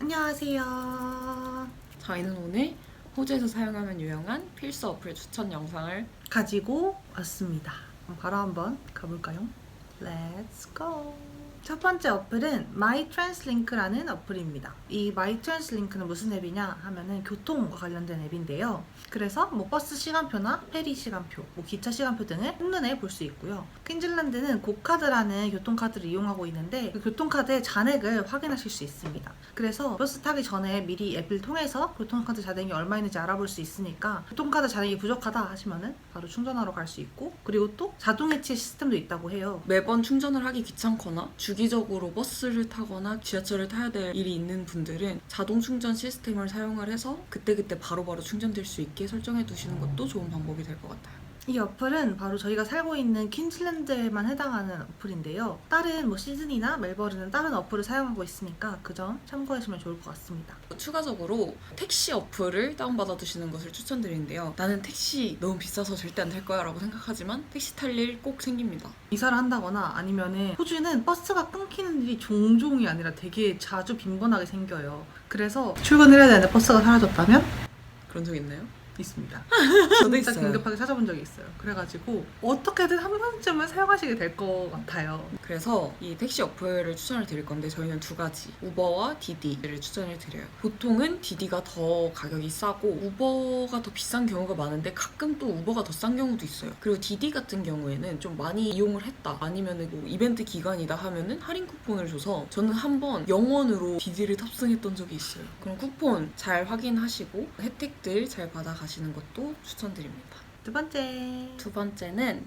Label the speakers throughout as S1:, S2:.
S1: 안녕하세요.
S2: 저희는 오늘 호주에서 사용하면 유용한 필수 어플 추천 영상을
S1: 가지고 왔습니다. 바로 한번 가볼까요? Let's go. 첫 번째 어플은 MyTransLink라는 어플입니다. 이 MyTransLink는 무슨 앱이냐 하면은 교통과 관련된 앱인데요. 그래서 뭐 버스 시간표나 페리 시간표, 뭐 기차 시간표 등을 한눈에 볼 수 있고요. 퀸즐랜드는 고카드라는 교통카드를 이용하고 있는데 그 교통카드의 잔액을 확인하실 수 있습니다. 그래서 버스 타기 전에 미리 앱을 통해서 교통카드 잔액이 얼마 있는지 알아볼 수 있으니까 교통카드 잔액이 부족하다 하시면은 바로 충전하러 갈 수 있고 그리고 또 자동 해치 시스템도 있다고 해요.
S2: 매번 충전을 하기 귀찮거나 주기 적으로 버스를 타거나 지하철을 타야 될 일이 있는 분들은 자동 충전 시스템을 사용을 해서 그때그때 바로바로 충전될 수 있게 설정해 두시는 것도 좋은 방법이 될 것 같아요.
S1: 이 어플은 바로 저희가 살고 있는 퀸즐랜드에만 해당하는 어플인데요. 다른 뭐 시드니나 멜버른은 다른 어플을 사용하고 있으니까 그 점 참고하시면 좋을 것 같습니다.
S2: 추가적으로 택시 어플을 다운받아 두시는 것을 추천드리는데요. 나는 택시 너무 비싸서 절대 안 탈 거야 라고 생각하지만 택시 탈 일 꼭 생깁니다.
S1: 이사를 한다거나 아니면은 호주는 버스가 끊기는 일이 종종이 아니라 되게 자주 빈번하게 생겨요. 그래서 출근을 해야 되는데 버스가 사라졌다면
S2: 그런 적 있나요?
S1: 있습니다.
S2: 저도
S1: 진짜
S2: 있어요.
S1: 긴급하게 찾아본 적이 있어요. 그래가지고 어떻게든 한 번쯤은 사용하시게 될 것 같아요.
S2: 그래서 이 택시 어플을 추천을 드릴 건데 저희는 두 가지 우버와 디디를 추천을 드려요. 보통은 디디가 더 가격이 싸고 우버가 더 비싼 경우가 많은데 가끔 또 우버가 더 싼 경우도 있어요. 그리고 디디 같은 경우에는 좀 많이 이용을 했다 아니면은 뭐 이벤트 기간이다 하면은 할인 쿠폰을 줘서 저는 한 번 영원으로 디디를 탑승했던 적이 있어요. 그럼 쿠폰 잘 확인하시고 혜택들 잘 받아가시 는 것도 추천드립니다.
S1: 두 번째.
S2: 두 번째는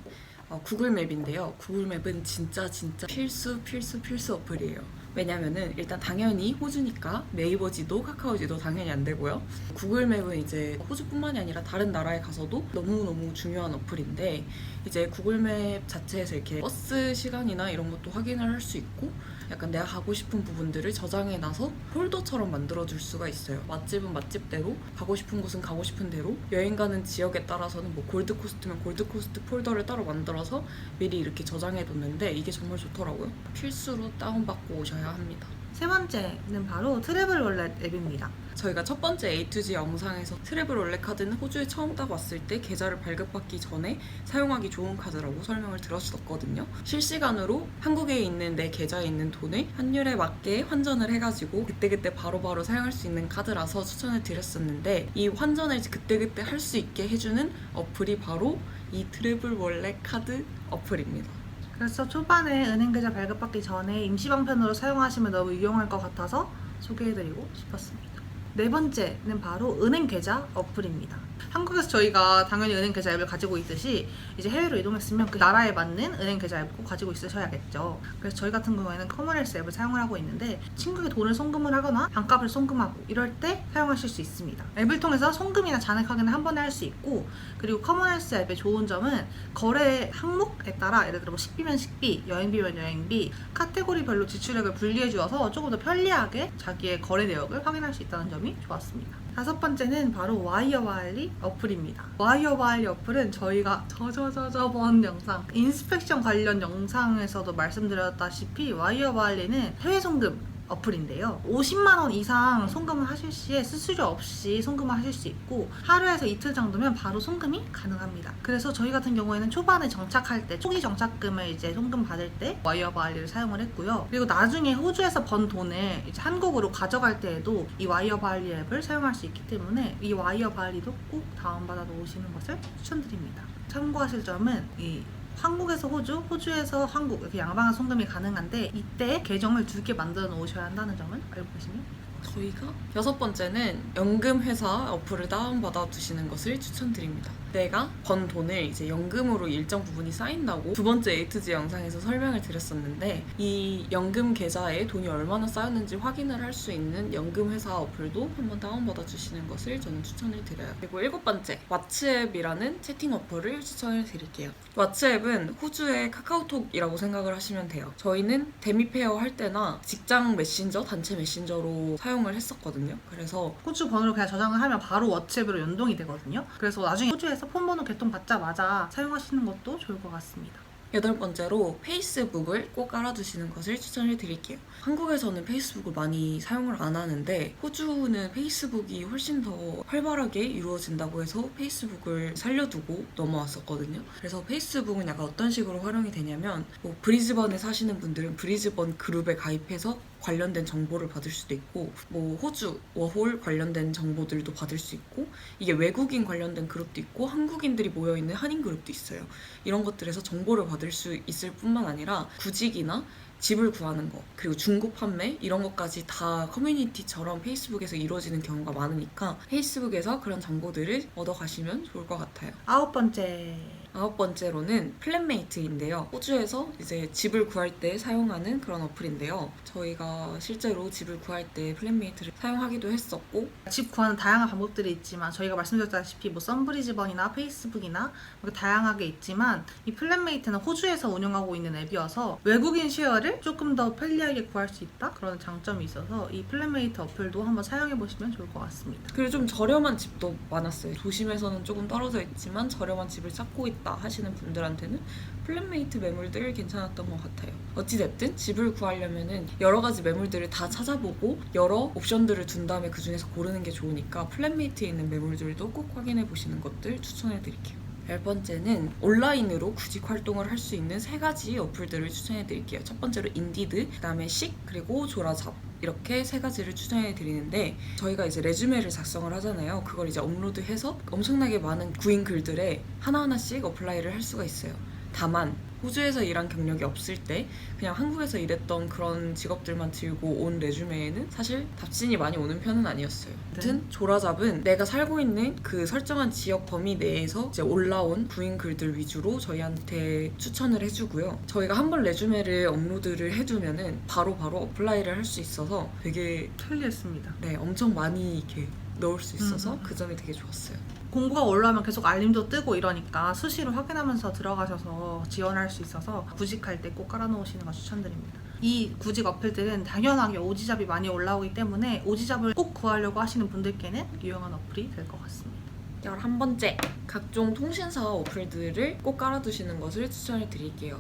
S2: 어, 구글 맵인데요. 구글 맵은 진짜 진짜 필수 필수 필수 어플이에요. 왜냐면은 일단 당연히 호주니까 네이버 지도, 카카오 지도 당연히 안 되고요. 구글 맵은 이제 호주뿐만이 아니라 다른 나라에 가서도 너무너무 중요한 어플인데 이제 구글 맵 자체에서 이렇게 버스 시간이나 이런 것도 확인을 할 수 있고 약간 내가 가고 싶은 부분들을 저장해 놔서 폴더처럼 만들어 줄 수가 있어요. 맛집은 맛집대로, 가고 싶은 곳은 가고 싶은 대로, 여행 가는 지역에 따라서는 뭐 골드 코스트면 골드 코스트 폴더를 따로 만들어서 미리 이렇게 저장해 뒀는데 이게 정말 좋더라고요. 필수로 다운받고 오셔야 합니다.
S1: 세 번째는 바로 트래블 월렛 앱입니다.
S2: 저희가 첫 번째 A to G 영상에서 트래블 원래 카드는 호주에 처음 딱 왔을 때 계좌를 발급받기 전에 사용하기 좋은 카드라고 설명을 들었었거든요. 실시간으로 한국에 있는 내 계좌에 있는 돈을 환율에 맞게 환전을 해가지고 그때그때 바로바로 사용할 수 있는 카드라서 추천을 드렸었는데 이 환전을 그때그때 할 수 있게 해주는 어플이 바로 이 트래블 원래 카드 어플입니다.
S1: 그래서 초반에 은행 계좌 발급받기 전에 임시방편으로 사용하시면 너무 유용할 것 같아서 소개해드리고 싶었습니다. 네 번째는 바로 은행 계좌 어플입니다. 한국에서 저희가 당연히 은행 계좌 앱을 가지고 있듯이 이제 해외로 이동했으면 그 나라에 맞는 은행 계좌 앱을 꼭 가지고 있으셔야겠죠. 그래서 저희 같은 경우에는 커머널스 앱을 사용을 하고 있는데 친구에게 돈을 송금을 하거나 반값을 송금하고 이럴 때 사용하실 수 있습니다. 앱을 통해서 송금이나 잔액 확인을 한 번에 할 수 있고 그리고 커머널스 앱의 좋은 점은 거래 항목에 따라 예를 들어 뭐 식비면 식비, 여행비면 여행비 카테고리별로 지출액을 분리해 주어서 조금 더 편리하게 자기의 거래 내역을 확인할 수 있다는 점이 좋았습니다. 다섯 번째는 바로 와이어와일리 어플입니다. 와이어와일리 어플은 저희가 저저저저번 영상 인스펙션 관련 영상에서도 말씀드렸다시피 와이어와일리는 해외 송금 어플인데요. 50만 원 이상 송금을 하실 시에 수수료 없이 송금을 하실 수 있고 하루에서 이틀 정도면 바로 송금이 가능합니다. 그래서 저희 같은 경우에는 초반에 정착할 때 초기 정착금을 이제 송금 받을 때 와이어바알리를 사용을 했고요. 그리고 나중에 호주에서 번 돈을 이제 한국으로 가져갈 때에도 이 와이어바알리 앱을 사용할 수 있기 때문에 이 와이어바알리도 꼭 다운받아 놓으시는 것을 추천드립니다. 참고하실 점은 이 한국에서 호주, 호주에서 한국 이렇게 양방향 송금이 가능한데 이때 계정을 두 개 만들어 놓으셔야 한다는 점을 알고 계시면
S2: 저희가 여섯 번째는 연금 회사 어플을 다운받아 두시는 것을 추천드립니다. 내가 번 돈을 이제 연금으로 일정 부분이 쌓인다고 두 번째 에이트즈 영상에서 설명을 드렸었는데 이 연금 계좌에 돈이 얼마나 쌓였는지 확인을 할 수 있는 연금 회사 어플도 한번 다운받아 주시는 것을 저는 추천을 드려요. 그리고 일곱 번째 왓츠앱이라는 채팅 어플을 추천을 드릴게요. 왓츠앱은 호주의 카카오톡이라고 생각을 하시면 돼요. 저희는 데미페어 할 때나 직장 메신저, 단체 메신저로 사용을 했었거든요. 그래서
S1: 호주 번호를 그냥 저장을 하면 바로 워츠앱으로 연동이 되거든요. 그래서 나중에 호주에서 폰 번호 개통 받자마자 사용하시는 것도 좋을 것 같습니다.
S2: 여덟 번째로 페이스북을 꼭 알아두시는 것을 추천을 드릴게요. 한국에서는 페이스북을 많이 사용을 안 하는데 호주는 페이스북이 훨씬 더 활발하게 이루어진다고 해서 페이스북을 살려두고 넘어왔었거든요. 그래서 페이스북은 약간 어떤 식으로 활용이 되냐면 뭐 브리즈번에 사시는 분들은 브리즈번 그룹에 가입해서 관련된 정보를 받을 수도 있고 뭐 호주 워홀 관련된 정보들도 받을 수 있고 이게 외국인 관련된 그룹도 있고 한국인들이 모여 있는 한인 그룹도 있어요. 이런 것들에서 정보를 받을 수 있을 뿐만 아니라 구직이나 집을 구하는 거 그리고 중고 판매 이런 것까지 다 커뮤니티처럼 페이스북에서 이루어지는 경우가 많으니까 페이스북에서 그런 정보들을 얻어 가시면 좋을 것 같아요.
S1: 아홉 번째.
S2: 아홉 번째로는 플랜메이트인데요. 호주에서 이제 집을 구할 때 사용하는 그런 어플인데요. 저희가 실제로 집을 구할 때 플랜메이트를 사용하기도 했었고
S1: 집 구하는 다양한 방법들이 있지만 저희가 말씀드렸다시피 뭐 썬브리즈번이나 페이스북이나 이렇게 다양하게 있지만 이 플랜메이트는 호주에서 운영하고 있는 앱이어서 외국인 쉐어를 조금 더 편리하게 구할 수 있다 그런 장점이 있어서 이 플랜메이트 어플도 한번 사용해 보시면 좋을 것 같습니다.
S2: 그리고 좀 저렴한 집도 많았어요. 도심에서는 조금 떨어져 있지만 저렴한 집을 찾고 있다 하시는 분들한테는 플랜메이트 매물들 괜찮았던 것 같아요. 어찌됐든 집을 구하려면은 여러 가지 매물들을 다 찾아보고 여러 옵션들을 둔 다음에 그 중에서 고르는 게 좋으니까 플랜메이트에 있는 매물들도 꼭 확인해 보시는 것들 추천해 드릴게요. 열 번째는 온라인으로 구직 활동을 할 수 있는 세 가지 어플들을 추천해 드릴게요. 첫 번째로 인디드, 그다음에 식, 그리고 조라잡. 이렇게 세 가지를 추천해 드리는데 저희가 이제 레주메를 작성을 하잖아요. 그걸 이제 업로드해서 엄청나게 많은 구인 글들에 하나하나씩 어플라이를 할 수가 있어요. 다만 호주에서 일한 경력이 없을 때 그냥 한국에서 일했던 그런 직업들만 들고 온 레주메에는 사실 답진이 많이 오는 편은 아니었어요. 아무튼 조라잡은 내가 살고 있는 그 설정한 지역 범위 내에서 이제 올라온 구인 글들 위주로 저희한테 추천을 해주고요. 저희가 한 번 레주메를 업로드를 해두면은 바로바로 어플라이를 할 수 있어서 되게
S1: 편리했습니다.
S2: 네 엄청 많이 이렇게 넣을 수 있어서
S1: 음, 음, 음.
S2: 그 점이 되게 좋았어요.
S1: 공고가 올라오면 계속 알림도 뜨고 이러니까 수시로 확인하면서 들어가셔서 지원할 수 있어서 구직할 때 꼭 깔아놓으시는 거 추천드립니다. 이 구직 어플들은 당연하게 오지잡이 많이 올라오기 때문에 오지잡을 꼭 구하려고 하시는 분들께는 유용한 어플이 될 것 같습니다.
S2: 11번째, 각종 통신사 어플들을 꼭 깔아두시는 것을 추천을 드릴게요.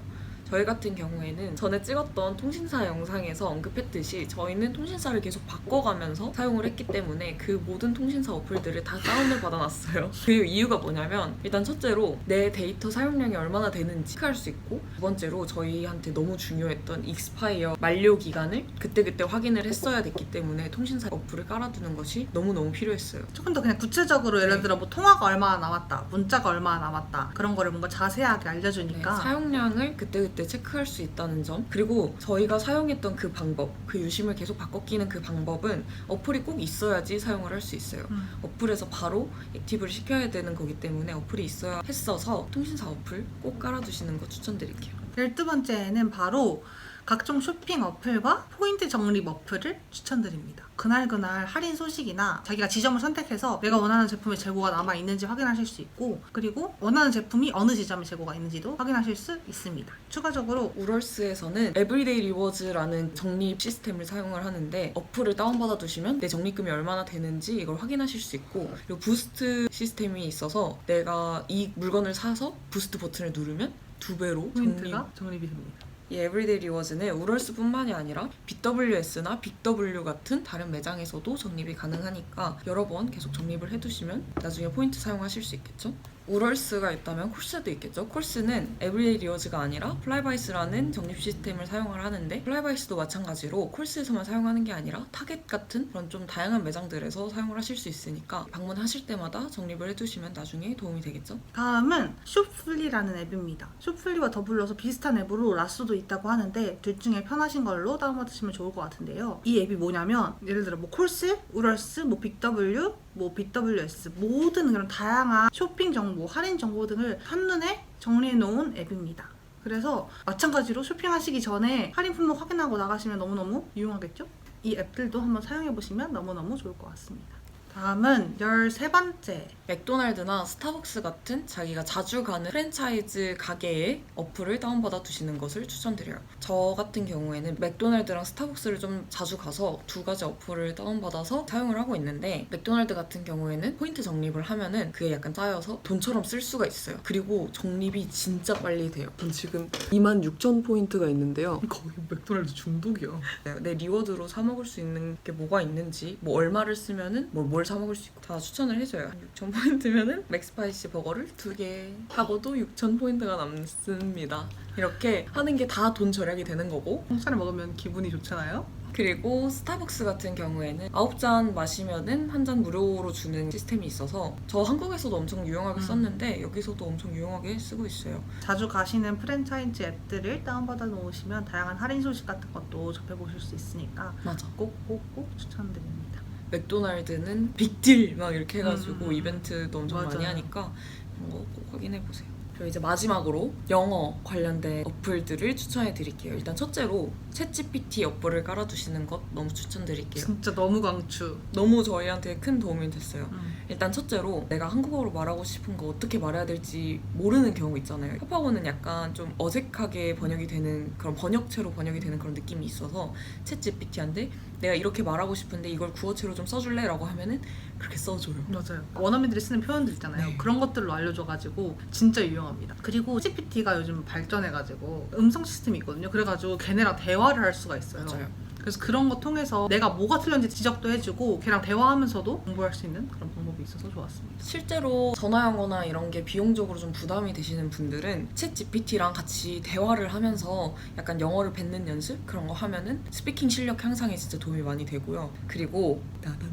S2: 저희 같은 경우에는 전에 찍었던 통신사 영상에서 언급했듯이 저희는 통신사를 계속 바꿔가면서 사용을 했기 때문에 그 모든 통신사 어플들을 다 다운을 받아놨어요. 그 이유가 뭐냐면 일단 첫째로 내 데이터 사용량이 얼마나 되는지 체크할 수 있고 두 번째로 저희한테 너무 중요했던 익스파이어 만료 기간을 그때그때 확인을 했어야 됐기 때문에 통신사 어플을 깔아두는 것이 너무너무 필요했어요.
S1: 조금 더 그냥 구체적으로 예를
S2: 네.
S1: 들어 뭐 통화가 얼마나 남았다, 문자가 얼마나 남았다 그런 거를 뭔가 자세하게
S2: 네,
S1: 알려주니까
S2: 사용량을 그때그 때 체크할 수 있다는 점 그리고 저희가 사용했던 그 방법 그 유심을 계속 바꿔 끼는 그 방법은 어플이 꼭 있어야지 사용을 할 수 있어요
S1: 음.
S2: 어플에서 바로 액티브를 시켜야 되는 거기 때문에 어플이 있어야 했어서 통신사 어플 꼭 깔아두시는 거 추천드릴게요
S1: 열두 번째는 바로 각종 쇼핑 어플과 포인트 적립 어플을 추천드립니다. 그날그날 할인 소식이나 자기가 지점을 선택해서 내가 원하는 제품의 재고가 남아 있는지 확인하실 수 있고 그리고 원하는 제품이 어느 지점에 재고가 있는지도 확인하실 수 있습니다. 추가적으로
S2: 우럴스에서는 에브리데이 리워즈라는 적립 시스템을 사용을 하는데 어플을 다운받아 두시면 내 적립금이 얼마나 되는지 이걸 확인하실 수 있고 그리고 부스트 시스템이 있어서 내가 이 물건을 사서 부스트 버튼을 누르면 두 배로
S1: 포인트가 적립이 됩니다.
S2: 이 에브리데이 리워즈는 우럴스뿐만이 아니라 BWS나 빅W 같은 다른 매장에서도 적립이 가능하니까 여러 번 계속 적립을 해두시면 나중에 포인트 사용하실 수 있겠죠? 우럴스가 있다면 콜스도 있겠죠? 콜스는 에브리데이 리워즈가 아니라 플라이바이스라는 적립 시스템을 사용을 하는데 플라이바이스도 마찬가지로 콜스에서만 사용하는 게 아니라 타겟 같은 그런 좀 다양한 매장들에서 사용을 하실 수 있으니까 방문하실 때마다 적립을 해두시면 나중에 도움이 되겠죠?
S1: 다음은 숍플리라는 앱입니다. 숍플리와 더불어서 비슷한 앱으로 라스도 있다고 하는데 둘 중에 편하신 걸로 다운받으시면 좋을 것 같은데요. 이 앱이 뭐냐면 예를 들어 뭐 콜스, 우럴스, 뭐 빅W, 뭐 BWS 모든 그런 다양한 쇼핑 정보, 할인 정보 등을 한눈에 정리해 놓은 앱입니다. 그래서 마찬가지로 쇼핑하시기 전에 할인 품목 확인하고 나가시면 너무너무 유용하겠죠? 이 앱들도 한번 사용해 보시면 너무너무 좋을 것 같습니다. 다음은 13번째.
S2: 맥도날드나 스타벅스 같은 자기가 자주 가는 프랜차이즈 가게의 어플을 다운받아 두시는 것을 추천드려요. 저 같은 경우에는 맥도날드랑 스타벅스를 좀 자주 가서 두 가지 어플을 다운받아서 사용을 하고 있는데 맥도날드 같은 경우에는 포인트 적립을 하면은 그게 약간 쌓여서 돈처럼 쓸 수가 있어요. 그리고 적립이 진짜 빨리 돼요.
S3: 전 지금 26,000포인트가 있는데요.
S1: 거의 맥도날드 중독이야.
S2: 내 리워드로 사 먹을 수 있는 게 뭐가 있는지 뭐 얼마를 쓰면은 뭘사 먹을 수 있고 다 추천을 해줘요 6천 포인트면은 맥스파이시 버거를 두 개 하고도 6천 포인트가 남습니다 이렇게 하는 게 다 돈 절약이 되는 거고
S1: 홍차를 먹으면 기분이 좋잖아요.
S2: 그리고 스타벅스 같은 경우에는 9잔 마시면은 한 잔 무료로 주는 시스템이 있어서 저 한국에서도 엄청 유용하게
S1: 음.
S2: 썼는데 여기서도 엄청 유용하게 쓰고 있어요
S1: 자주 가시는 프랜차이즈 앱들을 다운받아 놓으시면 다양한 할인 소식 같은 것도 접해보실 수 있으니까
S2: 맞아
S1: 꼭꼭꼭 추천드립니다.
S2: 맥도날드는 빅딜 막 이렇게 해가지고
S1: 음, 음.
S2: 이벤트도 엄청 많이
S1: 맞아요.
S2: 하니까 그런 거 꼭 확인해 보세요. 그리고 이제 마지막으로 영어 관련된 어플들을 추천해 드릴게요. 일단 첫째로 챗GPT 어플을 깔아두시는 것 너무 추천드릴게요.
S1: 진짜 너무 강추.
S2: 너무 저희한테 큰 도움이 됐어요.
S1: 음.
S2: 일단 첫째로 내가 한국어로 말하고 싶은 거 어떻게 말해야 될지 모르는 경우 있잖아요. 협박어는 약간 좀 어색하게 번역이 되는 그런 번역체로 번역이 되는 그런 느낌이 있어서 챗 GPT한테 내가 이렇게 말하고 싶은데 이걸 구어체로 좀 써줄래?라고 하면은 그렇게 써줘요.
S1: 맞아요. 원어민들이 쓰는 표현들 있잖아요.
S2: 네.
S1: 그런 것들로 알려줘가지고 진짜 유용합니다. 그리고 GPT가 요즘 발전해가지고 음성 시스템이 있거든요. 그래가지고 걔네랑 대화를 할 수가 있어요.
S2: 맞아요.
S1: 그래서 그런 거 통해서 내가 뭐가 틀렸는지 지적도 해주고 걔랑 대화하면서도 공부할 수 있는 그런 방법이 있어서 좋았습니다.
S2: 실제로 전화 영어나 이런 게 비용적으로 좀 부담이 되시는 분들은 챗 GPT랑 같이 대화를 하면서 약간 영어를 뱉는 연습 그런 거 하면은 스피킹 실력 향상에 진짜 도움이 많이 되고요. 그리고 따단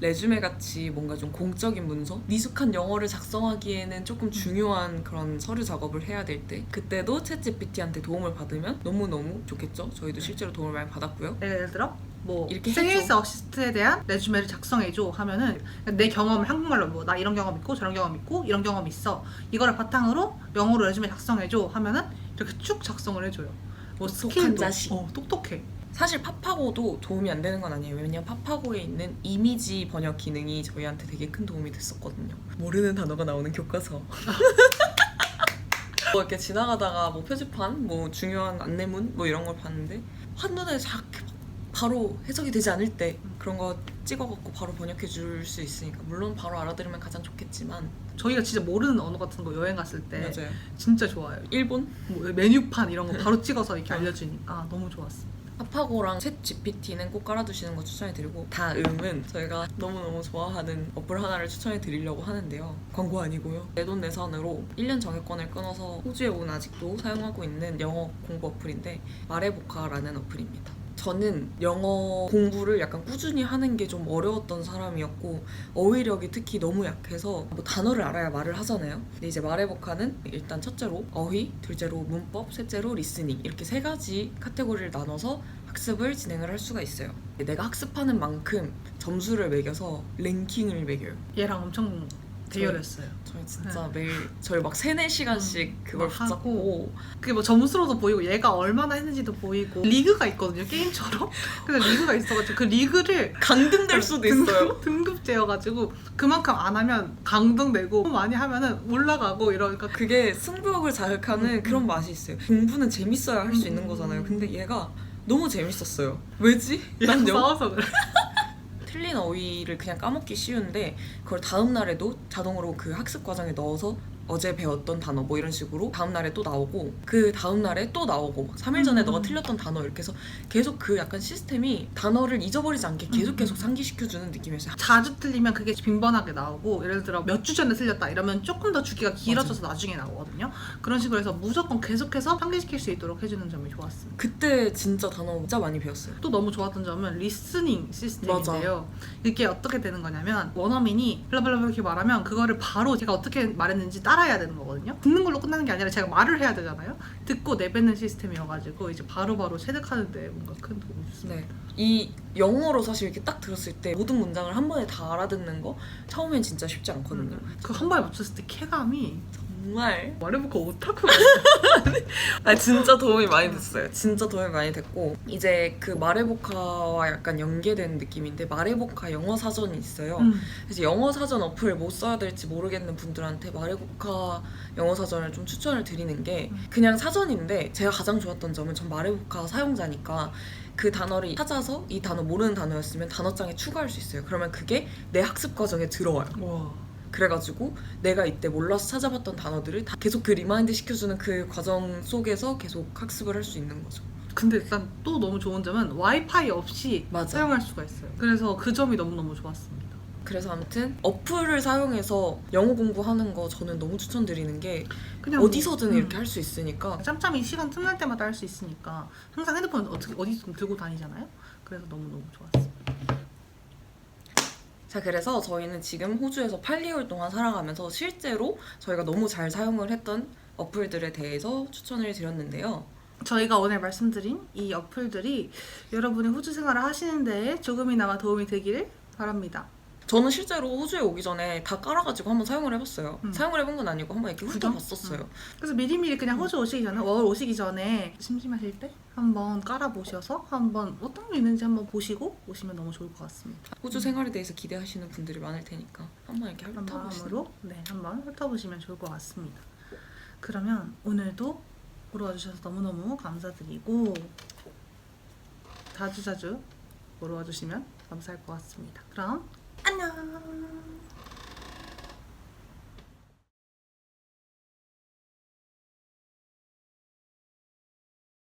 S2: 레주메 같이 뭔가 좀 공적인 문서, 미숙한 영어를 작성하기에는 조금 중요한 그런 서류 작업을 해야 될 때 그때도 챗 GPT한테 도움을 받으면 너무 너무 좋겠죠. 저희도 실제로 도움을 많이 받았고요.
S1: 예를 들어 뭐
S2: 이렇게
S1: 세일스. 어시스트에 대한 레주메를 작성해줘 하면은 내 경험을 한국말로 뭐 나 이런 경험 있고 저런 경험 있고 이런 경험 있어 이거를 바탕으로 영어로 레주메 작성해줘 하면은 이렇게 쭉 작성을 해줘요. 뭐
S2: 똑똑한
S1: 스킬도
S2: 자식.
S1: 어 똑똑해.
S2: 사실 파파고도 도움이 안 되는 건 아니에요. 왜냐면 파파고에 있는 이미지 번역 기능이 저희한테 되게 큰 도움이 됐었거든요. 모르는 단어가 나오는 교과서. 뭐 이렇게 지나가다가 뭐 표지판, 뭐 중요한 안내문 뭐 이런 걸 봤는데 한눈에 싹 바로 해석이 되지 않을 때 그런 거 찍어갖고 바로 번역해 줄 수 있으니까 물론 바로 알아들으면 가장 좋겠지만
S1: 저희가 진짜 모르는 언어 같은 거 여행 갔을 때
S2: 맞아요.
S1: 진짜 좋아요.
S2: 일본
S1: 뭐 메뉴판 이런 거 바로 찍어서 이렇게 알려주니까 너무 좋았어요.
S2: 파파고랑 챗 GPT는 꼭 깔아두시는 거 추천해드리고 다음은 저희가 너무너무 좋아하는 어플 하나를 추천해드리려고 하는데요. 광고 아니고요. 내 돈 내산으로 1년 정액권을 끊어서 호주에 온 아직도 사용하고 있는 영어 공부 어플인데 마레보카라는 어플입니다 저는 영어 공부를 약간 꾸준히 하는 게 좀 어려웠던 사람이었고 어휘력이 특히 너무 약해서 뭐 단어를 알아야 말을 하잖아요. 근데 이제 말해보카는 일단 첫째로 어휘, 둘째로 문법, 셋째로 리스닝 이렇게 세 가지 카테고리를 나눠서 학습을 진행을 할 수가 있어요. 내가 학습하는 만큼 점수를 매겨서 랭킹을 매겨요.
S1: 얘랑 엄청 대결했어요.
S2: 저희 진짜 매일 저희 막 세네 시간씩 그걸
S1: 막 하고.
S2: 붙잡고
S1: 그게 뭐 점수로도 보이고 얘가 얼마나 했는지도 보이고 리그가 있거든요 게임처럼. 근데 리그가 있어가지고 그 리그를
S2: 강등될 수도 있어요.
S1: 등급제여가지고 그만큼 안 하면 강등되고 많이 하면은 올라가고 이러니까 그
S2: 그게 승부욕을 자극하는
S1: 음,
S2: 그런
S1: 음.
S2: 맛이 있어요. 공부는 재밌어야 할수
S1: 음,
S2: 있는
S1: 음,
S2: 거잖아요.
S1: 음.
S2: 근데 얘가 너무 재밌었어요. 왜지? 난 영...
S1: 싸워서 그래.
S2: 틀린 어휘를 그냥 까먹기 쉬운데 그걸 다음 날에도 자동으로 그 학습 과정에 넣어서 어제 배웠던 단어 뭐 이런 식으로 다음 날에 또 나오고 그 다음 날에 또 나오고 막 3일 전에
S1: 음.
S2: 너가 틀렸던 단어 이렇게 해서 계속 그 약간 시스템이 단어를 잊어버리지 않게 계속
S1: 음.
S2: 계속 상기시켜주는 느낌이었어요.
S1: 자주 틀리면 그게 빈번하게 나오고 예를 들어 몇 주 전에 틀렸다 이러면 조금 더 주기가 길어져서 나중에 나오거든요. 그런 식으로 해서 무조건 계속해서 상기시킬 수 있도록 해주는 점이 좋았습니다.
S2: 그때 진짜 단어 진짜 많이 배웠어요.
S1: 또 너무 좋았던 점은 리스닝 시스템인데요. 이게 어떻게 되는 거냐면 원어민이 블라블라블 이렇게 말하면 그거를 바로 제가 어떻게 말했는지 따라 해야 되는 거거든요. 듣는 걸로 끝나는 게 아니라 제가 말을 해야 되잖아요. 듣고 내뱉는 시스템이어가지고 이제 바로바로 체득하는데 뭔가 큰 도움이 줬습니다.
S2: 네. 이 영어로 사실 이렇게 딱 들었을 때 모든 문장을 한 번에 다 알아듣는 거 처음엔 진짜 쉽지 않거든요.
S1: 그 한 번에 맞췄을 때 쾌감이
S2: 정말
S1: 말해볼까 오타쿠
S2: 아 진짜 도움이 많이 됐어요. 진짜 도움이 많이 됐고 이제 그 마레보카와 약간 연계된 느낌인데 마레보카 영어 사전이 있어요.
S1: 음.
S2: 그래서 영어 사전 어플 못 써야 될지 모르겠는 분들한테 마레보카 영어 사전을 좀 추천을 드리는 게
S1: 음.
S2: 그냥 사전인데 제가 가장 좋았던 점은 전 마레보카 사용자니까 그 단어를 찾아서 이 단어 모르는 단어였으면 단어장에 추가할 수 있어요. 그러면 그게 내 학습 과정에 들어와요.
S3: 와.
S2: 그래가지고 내가 이때 몰라서 찾아봤던 단어들을 다 계속 그 리마인드 시켜주는 그 과정 속에서 계속 학습을 할 수 있는 거죠.
S1: 근데 일단 또 너무 좋은 점은 와이파이 없이
S2: 맞아.
S1: 사용할 수가 있어요. 그래서 그 점이 너무너무 좋았습니다.
S2: 그래서 아무튼 어플을 사용해서 영어 공부하는 거 저는 너무 추천드리는 게
S1: 그냥
S2: 어디서든
S1: 음.
S2: 이렇게 할 수 있으니까
S1: 짬짬이 시간 틈날 때마다 할 수 있으니까 항상 핸드폰 어떻게 어디서든 들고 다니잖아요. 그래서 너무너무 좋았어요.
S2: 자 그래서 저희는 지금 호주에서 8개월 동안 살아가면서 실제로 저희가 너무 잘 사용을 했던 어플들에 대해서 추천을 드렸는데요.
S1: 저희가 오늘 말씀드린 이 어플들이 여러분이 호주 생활을 하시는 데에 조금이나마 도움이 되기를 바랍니다.
S2: 저는 실제로 호주에 오기 전에 다 깔아가지고 한번 사용을 해봤어요.
S1: 음.
S2: 사용을 해본 건 아니고 한번 이렇게? 훑어봤었어요.
S1: 그래서 미리미리 그냥 호주 오시기 전에 월 오시기 전에 심심하실 때 한번 깔아보셔서 한번 어떤 게 있는지 한번 보시고 오시면 너무 좋을 것 같습니다.
S2: 호주 생활에 대해서 기대하시는 분들이 많을 테니까 한번 이렇게
S1: 마음으로 네 한번 훑어보시면 좋을 것 같습니다. 그러면 오늘도 보러 와주셔서 너무너무 감사드리고 자주자주 보러 와주시면 감사할 것 같습니다. 그럼 안녕.